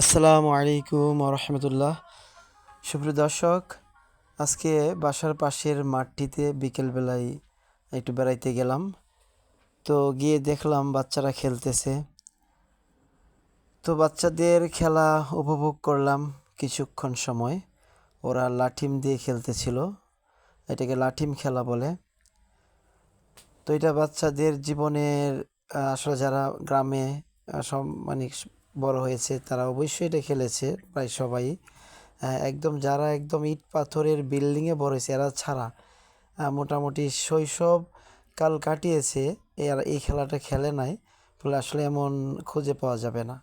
আসসালামু আলাইকুম রহমতুল্লাহ। সুপ্রিয় দর্শক, আজকে বাসার পাশের মাঠটিতে বিকেলবেলায় একটু বেড়াইতে গেলাম। তো গিয়ে দেখলাম বাচ্চারা খেলতেছে। তো বাচ্চাদের খেলা উপভোগ করলাম কিছুক্ষণ সময়। ওরা লাঠিম দিয়ে খেলতেছিল। এটাকে লাঠিম খেলা বলে। তো এটা বাচ্চাদের জীবনের আসলে যারা গ্রামে সব মানে বড় হয়েছে তারা অবশ্যই এটা খেলেছে প্রায় সবাই। একদম যারা একদম ইট পাথরের বিল্ডিংয়ে বড় হয়েছে এরা ছাড়া। মোটামুটি শৈশব কাল কাটিয়েছে এরা এই খেলাটা খেলে নাই বলে আসলে এমন খুঁজে পাওয়া যাবে না।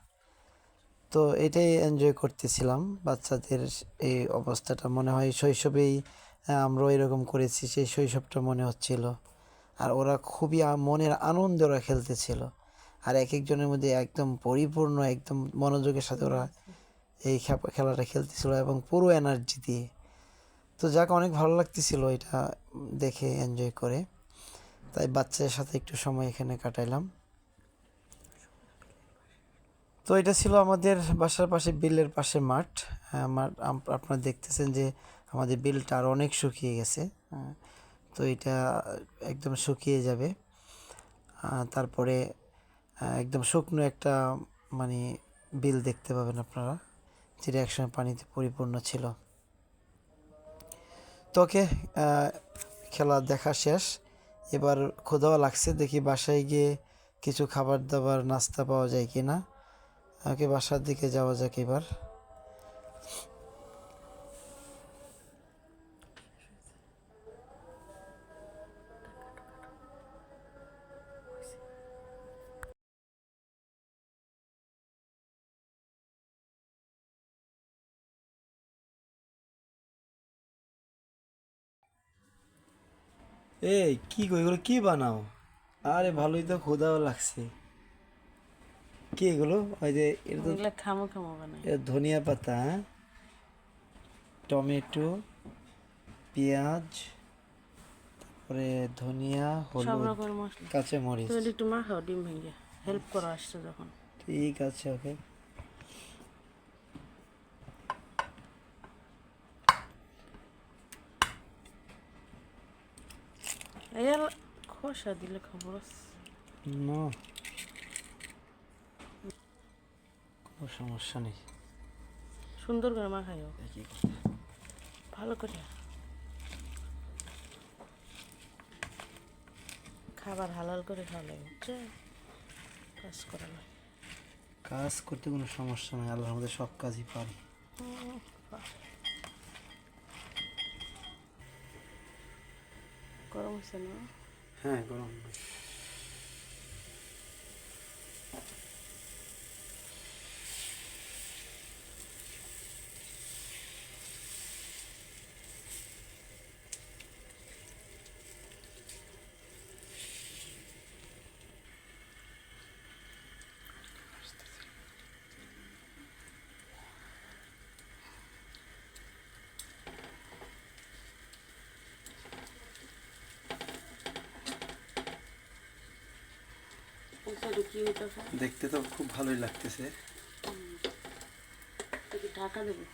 তো এটাই এনজয় করতেছিলাম বাচ্চাদের এই অবস্থাটা। মনে হয় শৈশবেই আহ, আমরাও এরকম করেছি সেই শৈশবটা মনে হচ্ছিল। আর ওরা খুবই মনের আনন্দে ওরা খেলতেছিল। আর এক একজনের মধ্যে একদম পরিপূর্ণ একদম মনোযোগের সাথে ওরা এই খেলাটা খেলতেছিল এবং পুরো এনার্জি দিয়ে। তো যাক অনেক ভালো লাগতেছিল এটা দেখে এনজয় করে। তাই বাচ্চাদের সাথে একটু সময় এখানে কাটাইলাম। তো এটা ছিল আমাদের বাসার পাশে বিলের পাশে মাঠ। হ্যাঁ, আমার আপনারা দেখতেছেন যে আমাদের বিলটা আর অনেক শুকিয়ে গেছে। হ্যাঁ, তো এটা একদম শুকিয়ে যাবে। তারপরে একদম শুকনো একটা মানে বিল দেখতে পাবেন আপনারা, যেটা একসময় পানিতে পরিপূর্ণ ছিল। তোকে খেলা দেখা শেষ। এবার খোদাও লাগছে, দেখি বাসায় গিয়ে কিছু খাবার দাবার নাস্তা পাওয়া যায় কি না ওকে, বাসার দিকে যাওয়া যাক এবার। এই কি গো এগুলো কি বানাও? আরে ভালোই তো ক্ষুধাও লাগছে। কি এগুলো? ওই যে এগুলো খামো খামো বানাই। ধনিয়া পাতা হ্যাঁ? টমেটো পেঁয়াজ তারপরে ধনিয়া হলুদ কাঁচামরিচ। তুমি একটু মাখাও ডিম ভেঙে। হেল্প করো আসছে যখন। ঠিক আছে ওকে। খোসা দিলে খবর আছে। না কোনো সমস্যা নেই সুন্দর করে মাখাইও। ভালো করে খাবার হালাল করে খাওয়া লাগে বুঝছ? কাজ করা লাগে কাজ করতে কোনো সমস্যা নেই আল্লাহর মধ্যে সব কাজই পারি হচ্ছে না? হ্যাঁ গরম দেখতে তো খুব ভালোই লাগতেছে। কি ঢাকা দেবো।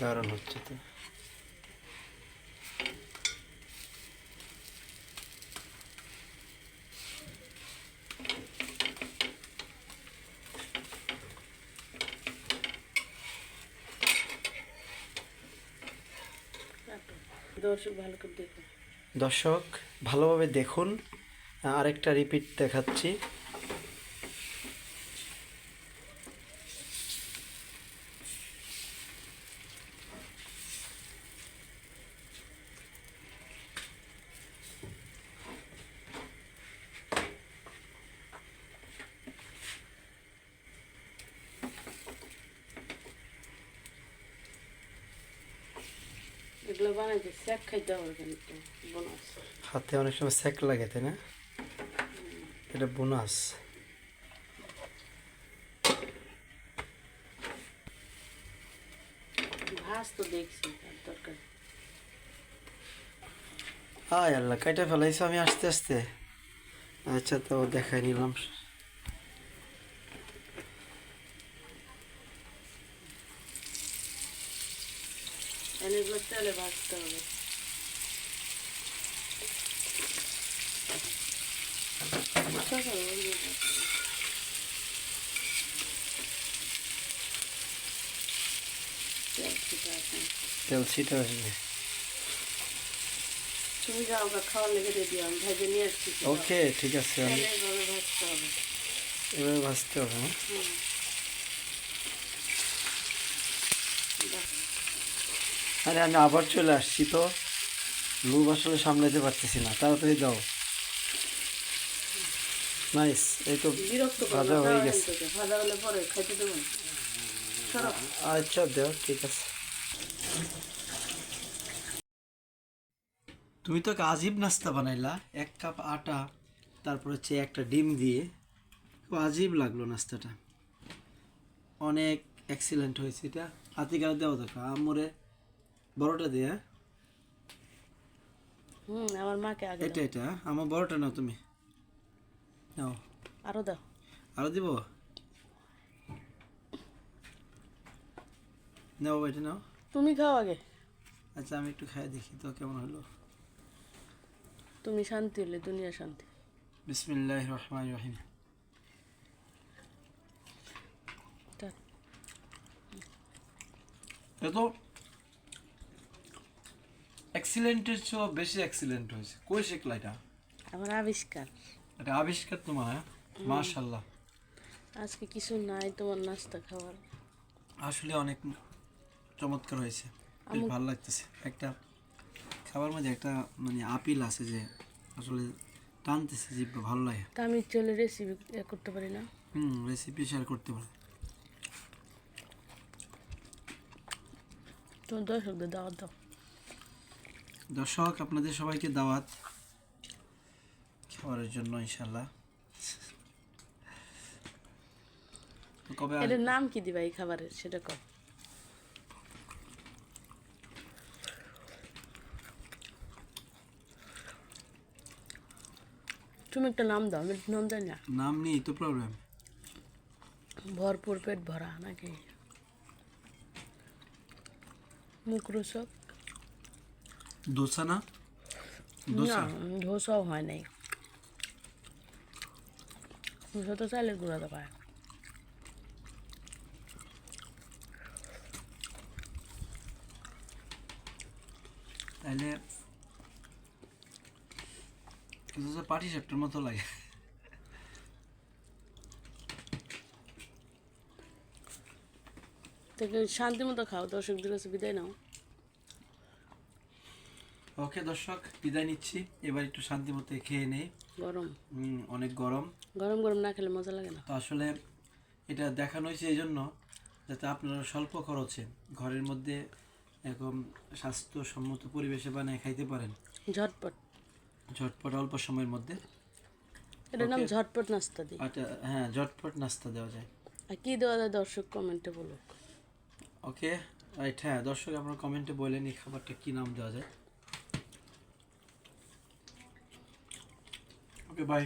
দারুণ হচ্ছে তো। দর্শক ভালোভাবে দেখুন। আরেকটা রিপিট দেখাচ্ছি। এগুলো বানাইতে স্যাক খাইতে হবে কিন্তু বোনাস। হাতে অনেক সময় স্যাক লাগে তাই না? এটা বোনাস। তো দেখছি দরকার। আয় আল্লাহ কাইটা ফেলাইছো আমি আস্তে আস্তে। আচ্ছা তো দেখাই নিলাম। এগুলো তেলে ভাজতে হবে। তেল ছিটা আসবে। তুমি যাও খাওয়ার লেগে রেডি আমি ভেজে নিয়ে আসছি। ওকে ঠিক আছে তেলে ভাজতে হবে। এভাবে ভাজতে হবে হ্যাঁ? হুম। বাহ, আরে আমি আবার চলে আসছি তো। লুব আসলে সামলাতে পারতেছি না তাড়াতাড়ি দাও নাইস এই তো বিরক্ত করো ভাজা হয়ে গেছে। ভাজা হলে পরে খাইতে দেবো। আচ্ছা দেও ঠিক আছে। তুমি তো আজীব নাস্তা বানাইলা এক কাপ আটা তারপর হচ্ছে একটা ডিম দিয়ে। খুব আজীব লাগল নাস্তাটা। অনেক এক্সিলেন্ট হয়েছে এটা। হাতি গাড়ি দেওয়া দেখো আমরে বড়টা দিয়ে হ্যাঁ? হুম আমার মাকে আগে এটা এটা হ্যাঁ? আমার বড়টা নাও তুমি। নাও। আরও দাও। আরও দিব? নাও এটা নাও। তুমি খাও আগে। আচ্ছা আমি একটু খাই দেখি তো কেমন হলো। তুমি শান্তি হলে দুনিয়া শান্তি। বিসমিল্লাহ রহমান রহিম। তা এত এক্সিলেন্টের চেয়েও বেশি এক্সিলেন্ট হয়েছে। কই শিখলা এটা? আমার আবিষ্কার। এটা আবিষ্কার তোমার হ্যাঁ? মাশাল্লাহ আজকে কিছু নাই তোমার নাস্তা খাওয়ার। আসলে অনেক চমৎকার হয়েছে। বেশ ভালো লাগতেছে। একটা খাবার মধ্যে একটা মানে আপিল আছে যে আসলে টানতেছে জিভ ভালো লাগে। তা আমি চলে রেসিপি করতে পারি না? হুম রেসিপি শেয়ার করতে পারে। তোমার দর্শকদের দাওয়াত দাও। দর্শক আপনাদের সবাইকে দাওয়াত খাবারের জন্য ইনশাল্লাহ কবে এটার নাম কি দিবা এই খাবারের? সেটা তুমি একটা নাম দাও আমি নাম জানি না। নাম নেই তো প্রবলেম ভরপুর পেট ভরা নাকি? মুখরোচক। দোসা না না ধোসাও হয় নাই। ধোসা তো চালের গুঁড়া দেওয়া তাহলে পাটি সাপটার মতো লাগে। থেকে শান্তি মতো খাও দর্শকদের কাছে বিদায় নাও। ওকে দর্শক বিদায় নিচ্ছি। এবার একটু শান্তি মতো খেয়ে নেই। গরম। অনেক গরম। গরম গরম না খেলে মজা লাগে না। তো আসলে এটা দেখানো হয়েছে এই জন্য যাতে আপনারা স্বল্প খরচে ঘরের মধ্যে এরকম স্বাস্থ্যসম্মত পরিবেশে বানিয়ে খাইতে পারেন। ঝটপট। ঝটপট অল্প সময়ের মধ্যে। এটার নাম ঝটপট নাস্তা দিই। আচ্ছা হ্যাঁ ঝটপট নাস্তা দেওয়া যায়। আর কি দেওয়া যায় দর্শক কমেন্টে বলুক। ওকে রাইট হ্যাঁ দর্শক আপনারা কমেন্টে বলেন এই খাবারটা কী নাম দেওয়া যায়। Okay bye